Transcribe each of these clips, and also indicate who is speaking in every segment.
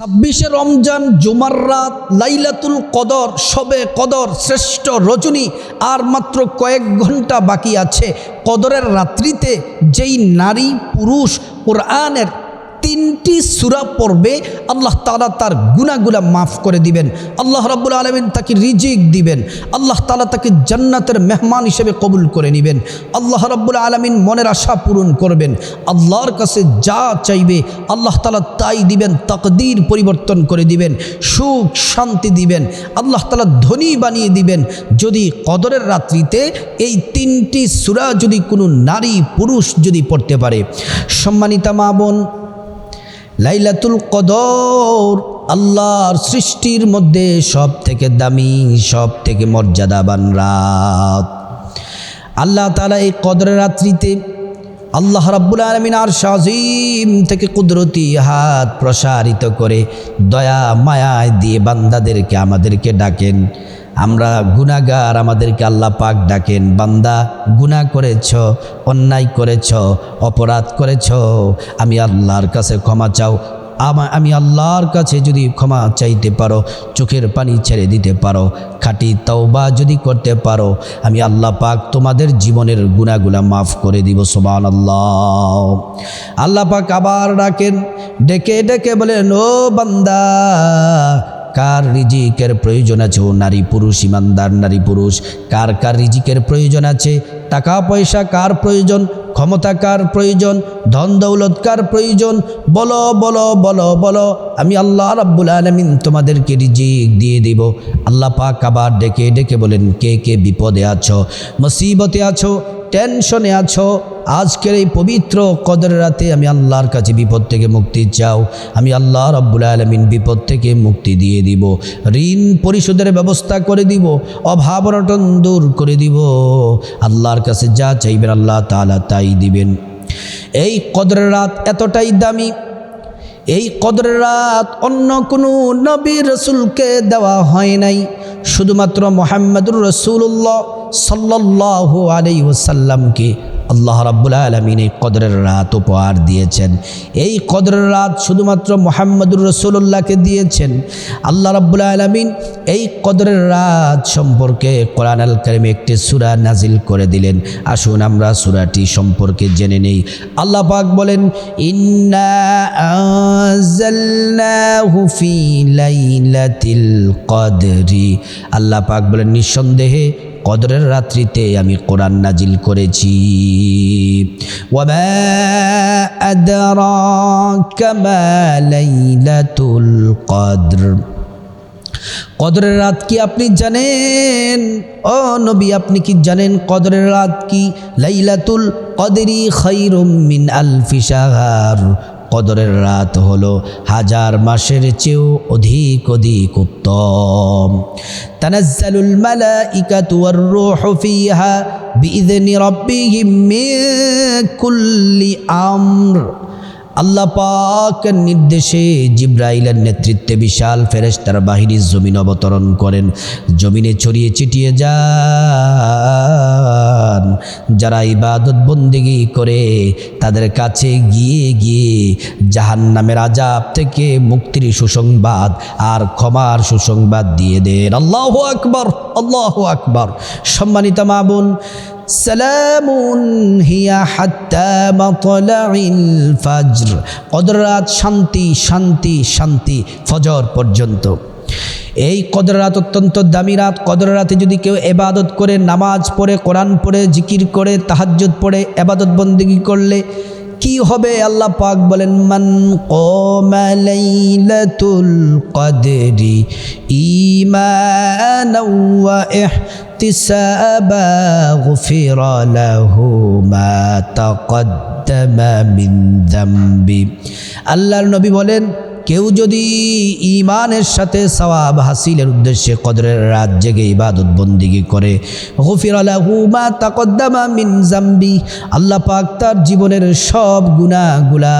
Speaker 1: ছাব্বিশে রমজান, জুমার রাত, লাইলাতুল কদর, সবে কদর, শ্রেষ্ঠ রজনী, আর মাত্র কয়েক ঘণ্টা বাকি আছে। কদরের রাত্রিতে যেই নারী, পুরুষ, কোরআনের তিনটি সুরা পড়বে, আল্লাহ তালা তার গুণাগুলা মাফ করে দিবেন। আল্লাহ রাব্বুল আলমিন তাকে রিজিক দিবেন। আল্লাহ তালা তাকে জান্নাতের মেহমান হিসেবে কবুল করে নেবেন। আল্লাহ রাব্বুল আলমিন মনের আশা পূরণ করবেন। আল্লাহর কাছে যা চাইবে, আল্লাহ তালা তাই দিবেন, তাকদির পরিবর্তন করে দিবেন, সুখ শান্তি দিবেন। আল্লাহ তালা ধনী বানিয়ে দিবেন। যদি কদরের রাত্রিতে এই তিনটি সুরা যদি কোনো নারী পুরুষ যদি পড়তে পারে। সম্মানিতা মা বোন লাইলাতুল কদর, আল্লাহর সৃষ্টির মধ্যে সব থেকে দামি সব থেকে মর্যাদাবান রাত। আল্লাহ তালা এই কদরের রাত্রিতে আল্লাহ রাব্বুল আলমিন আর শাজিম থেকে কুদরতি হাত প্রসারিত করে দয়া মায়ায় দিয়ে বান্দাদেরকে, আমাদেরকে ডাকেন। আমরা গুনাগার আমাদেরকে আল্লাহ পাক ডাকেন, বান্দা গুনাহ করেছ, অন্যায় করেছ, অপরাধ করেছ, আমি আল্লাহর কাছে ক্ষমা চাও। আমি আল্লাহর কাছে যদি ক্ষমা চাইতে পারো, চোখের পানি ছেড়ে দিতে পারো, খাঁটি তওবা যদি করতে পারো, আমি আল্লাহ পাক তোমাদের জীবনের গুণাগুলা মাফ করে দিব সোমান আল্লাহ আল্লাহ পাক আবার ডাকেন, ডেকে ডেকে বলেন, ও বান্দা কার রিজিকের প্রয়োজন আছে? ও নারী পুরুষ, ইমানদার নারী পুরুষ, কার কার রিজিকের প্রয়োজন আছে? টাকা, পয়সা কার প্রয়োজন? ক্ষমতা কার প্রয়োজন? ধন, দৌলত কার প্রয়োজন? বলো বলো বলো বলো, আমি আল্লাহ রাব্বুল আলমিন তোমাদেরকে রিজিক দিয়ে দিব। আল্লাহ পাক আবার ডেকে ডেকে বলেন, কে কে বিপদে আছো, মুসিবতে আছো? টেনশনে আছো? আজকের এই পবিত্র কদর রাতে আমি আল্লাহর কাছে বিপদ থেকে মুক্তি চাও। আমি আল্লাহ রব্বুল আলমিন বিপদ থেকে মুক্তি দিয়ে দিব। ঋণ পরিশোধের ব্যবস্থা করে দিব। অভাব অনটন দূর করে দিব। আল্লাহর কাছে যা চাইবেন আল্লাহ তালা তাই দিবেন। এই কদরের রাত এতটাই দামি এই কদরের রাত অন্য কোনো নবী রসুলকে দেওয়া হয় নাই। শুধুমাত্র মোহাম্মদুর রসুল্লাহ সাল্লাহ আলাই ওসাল্লামকে আল্লাহ রাব্বুল আলমিন এই কদরের রাত উপহার দিয়েছেন। এই কদরের রাত শুধুমাত্র মোহাম্মদুর রসুল্লাহকে দিয়েছেন। আল্লাহ রাব্বুল আলমিন এই কদরের রাত সম্পর্কে কোরআন আল কারিমে একটি সুরা নাজিল করে দিলেন। আসুন আমরা সুরাটি সম্পর্কে জেনে নেই। আল্লাহ পাক বলেন, ইন্না আল্লাহ পাক বলেন, নিঃসন্দেহে কদরের রাত্রিতে আমি কোরআন নাজিল করেছি। কদর। কদরের রাত কি আপনি জানেন? ও নবী, আপনি কি জানেন কদরের রাত কি? লাইলাতুল কদরি খৈরুম মিন আলফি শাহর। কদরের রাত হলো হাজার মাসের চেয়েও অধিক অধিক উত্তম। তানাজ্জালুল মালাইকাতু ওয়ার রূহু ফিহা বিইذনি রাব্বিহিম কুল্লি আল্লাহ পাকের নির্দেশে জিব্রাইলের নেতৃত্বে বিশাল ফেরেশতার বাহিনী জমিন অবতরণ করেন। জমিনে ছড়িয়ে ছিটিয়ে যান। যারা ইবাদত বন্দিগি করে, তাদের কাছে গিয়ে গিয়ে জাহান নামের আজাব থেকে মুক্তির সুসংবাদ আর ক্ষমার সুসংবাদ দিয়ে দেন। আল্লাহ আকবর আল্লাহ আকবর। সম্মানিত মা বোন সালামুন হিয়া হাত্তা মাতলাইল ফাজর। কদরাত শান্তি শান্তি শান্তি ফজর পর্যন্ত। এই কদরাত অত্যন্ত দামি রাত। কদর রাতে যদি কেউ এবাদত করে, নামাজ পড়ে, কোরআন পড়ে, জিকির করে, তাহাজ্জুদ পড়ে, এবাদত বন্দিগি করলে কি হবে? আল্লাহ পাক বলেন, মান কমালাইলাতুল কদরি ঈমানাও ওয়া ইহতিসাবা গুফিরা লাহু মা তাকদ্দামা মিন যামবি আল্লাহর নবী বলেন কেউ যদি ইমানের সাথে সওয়াব হাসিলের উদ্দেশ্যে কদরের রাত জেগে ইবাদত বন্দিগি করে, গফির আলাহুমা তাকদ্দামা মিন জাম্বি আল্লাহ পাক তার জীবনের সব গুণাগুলা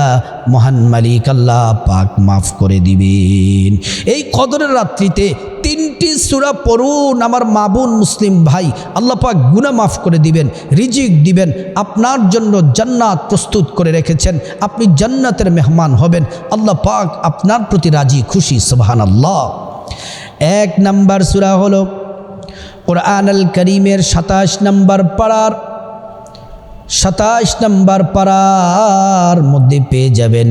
Speaker 1: মহান মালিক আল্লাহ পাক মাফ করে দিবেন। এই কদরের রাত্রিতে তিনটি সুরা পড়ুন, আমার মাবুন মুসলিম ভাই। আল্লাহ পাক গুনা মাফ করে দিবেন, রিজিক দিবেন, আপনার জন্য জান্নাত প্রস্তুত করে রেখেছেন, আপনি জান্নাতের মেহমান হবেন। আল্লাহ পাক আপনার প্রতি রাজি, খুশি সুবহান আল্লাহ এক নাম্বার সুরা হল কোরআন আল করিমের সাতাশ নাম্বার পাড়ার সাতাশ নাম্বার পাড়ার মধ্যে পেয়ে যাবেন।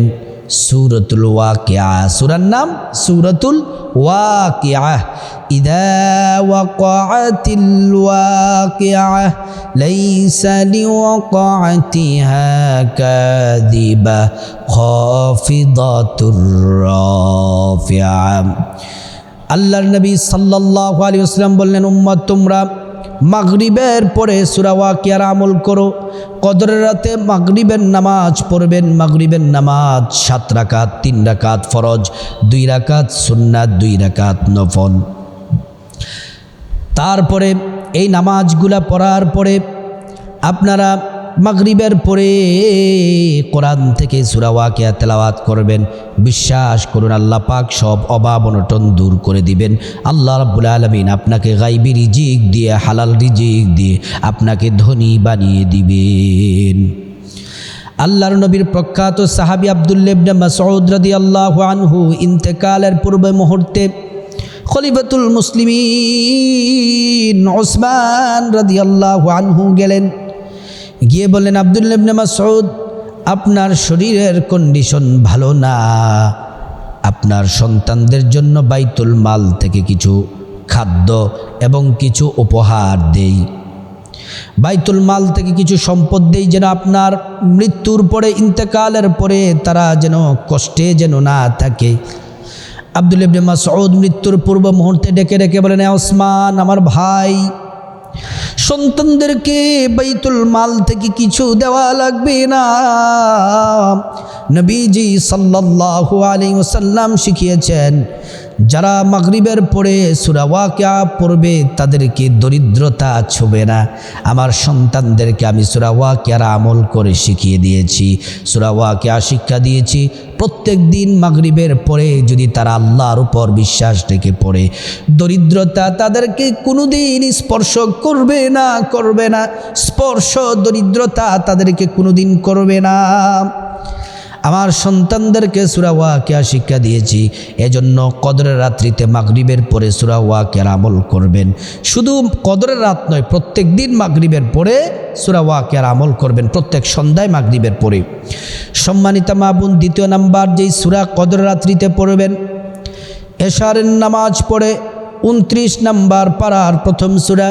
Speaker 1: সুরতুল ওয়াকিয়া সুরার নাম সুরতুল ওয়াকিয়া إذا وقعت الواقعة ليس لوقعتها كاذبة خافضة رافعة আল্লাহর নবী সাল্লাহ আলী আসলাম বললেন উম্মত তোমরা মাগরিবের পরে সুরাওয়া কেয়ার আমল করো। কদরের রাতে মাগরিবের নামাজ পড়বেন। মাগরিবের নামাজ সাত রাকাত, তিন রাকাত ফরজ, দুই রাকাত সুন্নাত, দুই রাকাত নফল। তারপরে এই নামাজগুলা পড়ার পরে আপনারা মাগরিবের পরে কোরআন থেকে সুরাওয়াকিয়া তেলাওয়াত করবেন। বিশ্বাস করুন, আল্লাহ পাক সব অভাব অনটন দূর করে দিবেন। আল্লাহ রাব্বুল আলমিন আপনাকে গাইবি রিজিক দিয়ে, হালাল রিজিক দিয়ে আপনাকে ধনী বানিয়ে দিবেন। আল্লাহর নবীর প্রখ্যাত সাহাবি আবদুল্লেবনে মাসউদ আল্লাহ আনহু ইন্তেকালের পূর্বে মুহূর্তে খলিফাতুল মুসলিমিন ওসমান আল্লাহ আনহু গেলেন। গিয়ে বললেন আবদুল্লেবনে মাসউদ, আপনার শরীরের কন্ডিশন ভালো না। আপনার সন্তানদের জন্য বাইতুল মাল থেকে কিছু খাদ্য এবং কিছু উপহার দেই। বাইতুল মাল থেকে কিছু সম্পদ দেই যেন আপনার মৃত্যুর পরে, ইন্তেকালের পরে তারা যেন কষ্টে যেন না থাকে। আবদুল ইবনে মাসউদ মৃত্যুর পূর্ব মুহূর্তে ডেকে ডেকে বলেন ওসমান, আমার ভাই সন্তানদেরকে বাইতুল মাল থেকে কিছু দেওয়া লাগবে না। নবীজি সাল্লাল্লাহু আলাইহি ওয়াসাল্লাম শিখিয়েছেন যারা মাগরিবের পরে সুরাওয়াকিয়া পড়বে তাদেরকে দরিদ্রতা ছুবে না। আমার সন্তানদেরকে আমি সুরাওয়াকিয়ার আমল করে শিখিয়ে দিয়েছি। সুরাওয়াকিয়া শিক্ষা দিয়েছি। প্রত্যেক দিন মাগরিবের পরে যদি তারা আল্লাহর উপর বিশ্বাস রেখে পড়ে, দরিদ্রতা তাদেরকে কোনোদিন স্পর্শ করবে না করবে না। স্পর্শ দরিদ্রতা তাদেরকে কোনোদিন করবে না। আমার সন্তানদেরকে সুরা ওয়াকিয়া শিক্ষা দিয়েছি। এজন্য কদরের রাত্রিতে মাগরিবের পরে সুরা ওয়াকিয়ার আমল করবেন। শুধু কদরের রাত নয়, প্রত্যেক দিন মাগরিবের পরে সুরা ওয়াকিয়ার আমল করবেন, প্রত্যেক সন্ধ্যায় মাগরিবের পরে। সম্মানিতা মাবুন দ্বিতীয় নাম্বার, যেই সুরা কদর রাত্রিতে পড়বেন, এশারের নামাজ পড়ে, উনত্রিশ নাম্বার পাড়ার প্রথম সুরা,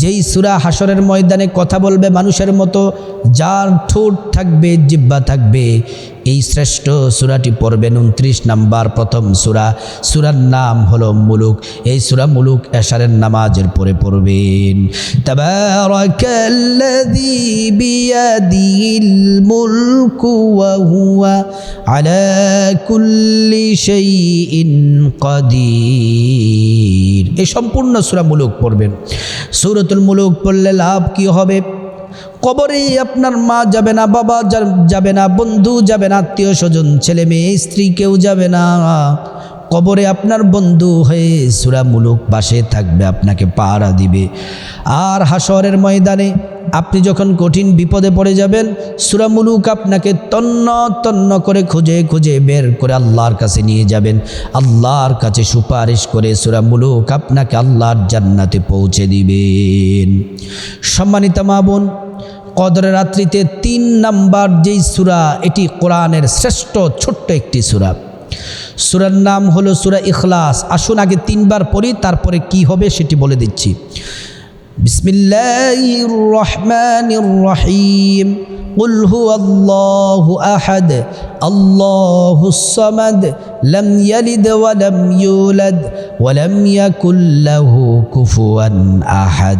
Speaker 1: যেই সুরা হাসরের ময়দানে কথা বলবে মানুষের মতো, যার ঠোঁট থাকবে জিব্বা থাকবে এই শ্রেষ্ঠ সুরাটি পড়বেন উনত্রিশ নাম্বার প্রথম সুরা। সুরার নাম হলো মুলুক। এই সুরা মুলুক এশারের নামাজের পরে পড়বেন। হুয়া আলা কুল্লি এই সম্পূর্ণ সুরা মুলুক পড়বেন। সূরাতুল মুলুক পড়লে লাভ কি হবে? কবরে আপনার মা যাবে না, বাবা যাবে না, বন্ধু যাবে না, আত্মীয় স্বজন, ছেলে মেয়ে, স্ত্রী কেউ যাবে না। কবরে আপনার বন্ধু হয়ে সুরামূলক পাশে থাকবে, আপনাকে পাহারা দিবে। আর হাসরের ময়দানে আপনি যখন কঠিন বিপদে পড়ে যাবেন, সুরামুলুক আপনাকে তন্ন তন্ন করে খুঁজে খুঁজে বের করে আল্লাহর কাছে নিয়ে যাবেন। আল্লাহর কাছে সুপারিশ করে সুরামুলুক আপনাকে আল্লাহর জান্নাতে পৌঁছে দিবেন। সম্মানিত মা বোন কদরের রাত্রিতে তিন নাম্বার যেই সুরা এটি কোরআনের শ্রেষ্ঠ ছোট্ট একটি সুরা সুরার নাম হলো সুরা ইখলাস আসুন আগে তিনবার পড়ি তারপরে কি হবে সেটি বলে দিচ্ছি বিসমিল্লাহির রহমানির রহিম قل هو الله أحد الله الصمد لم يلد ولم يولد ولم يكن له كفوا أحد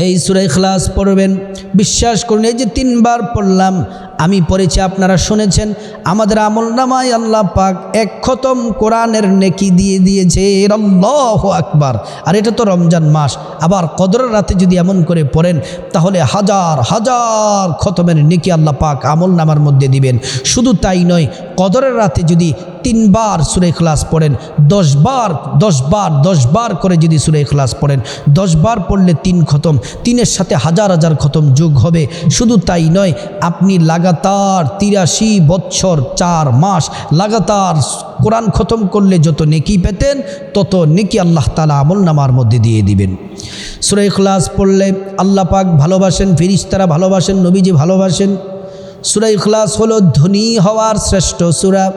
Speaker 1: এই সুরাই খ্লাস পড়বেন। বিশ্বাস করুন, এই যে তিনবার পড়লাম, আমি পড়েছি, আপনারা শুনেছেন, আমাদের আমল নামায় আল্লাহ পাক এক খতম কোরআনের নেকি দিয়ে দিয়েছে আল্লাহ আকবার। আর এটা তো রমজান মাস, আবার কদরের রাতে যদি এমন করে পড়েন, তাহলে হাজার হাজার খতমের নেকি আল্লাহ পাক আমল নামার মধ্যে দিবেন। শুধু তাই নয়, কদরের রাতে যদি তিনবার সুরে ক্লাস পড়েন, দশবার দশবার দশবার করে যদি সুরে ক্লাস পড়েন, দশবার পড়লে তিন খতম, তিনের সাথে হাজার হাজার খতম যোগ হবে। শুধু তাই নয়, আপনি লাগাতার তিরাশি বৎসর, চার মাস লাগাতার কোরআন খতম করলে যত নেকি পেতেন, তত নেকি আল্লাহ তালা আমল নামার মধ্যে দিয়ে দিবেন। সুরে ক্লাস পড়লে আল্লাহ পাক ভালোবাসেন, ফিরিস্তারা ভালোবাসেন, নবীজি ভালোবাসেন। সুরা ইখলাস হলো ধনী হওয়ার শ্রেষ্ঠ সুরা।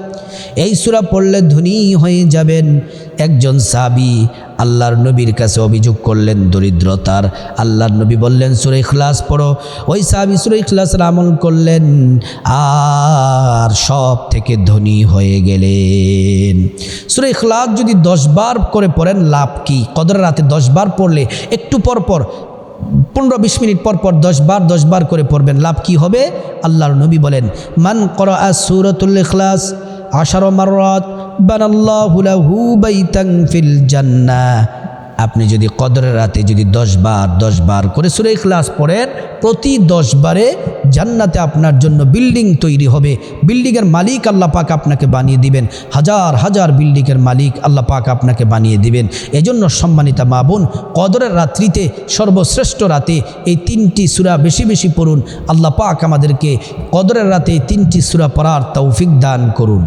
Speaker 1: এই সুরা পড়লে ধনী হয়ে যাবেন। একজন সাবি আল্লাহর নবীর কাছে অভিযোগ করলেন দরিদ্রতার। আল্লাহর নবী বললেন, সুরা ইখলাস পড়ো। ওই সাবি সুরা ইখলাসের আমল করলেন আর সব থেকে ধনী হয়ে গেলেন। সুরা ইখলাস যদি দশবার করে পড়েন, লাভ কি? কদর রাতে দশবার পড়লে একটু পর পর পনেরো বিশ মিনিট পর পর দশবার দশবার দশ বার করে পড়বেন। লাভ কি হবে? আল্লাহর নবী বলেন, মান কর সুরতুল ইখলাস আশার মারত বানাল্লাহ লাহু বাইতান ফিল জান্নাহ। আপনি যদি কদরের রাতে যদি দশ বার দশ বার করে সুরে ক্লাস পড়েন, প্রতি দশ বারে জান্নাতে আপনার জন্য বিল্ডিং তৈরি হবে। বিল্ডিংয়ের মালিক আল্লাহ পাক আপনাকে বানিয়ে দিবেন। হাজার হাজার বিল্ডিংয়ের মালিক আল্লাহ পাক আপনাকে বানিয়ে দিবেন। এজন্য সম্মানিতা মা বোন, কদরের রাত্রিতে, সর্বশ্রেষ্ঠ রাতে এই তিনটি সুরা বেশি বেশি পড়ুন। আল্লাহ পাক আমাদেরকে কদরের রাতে তিনটি সুরা পড়ার তৌফিক দান করুন।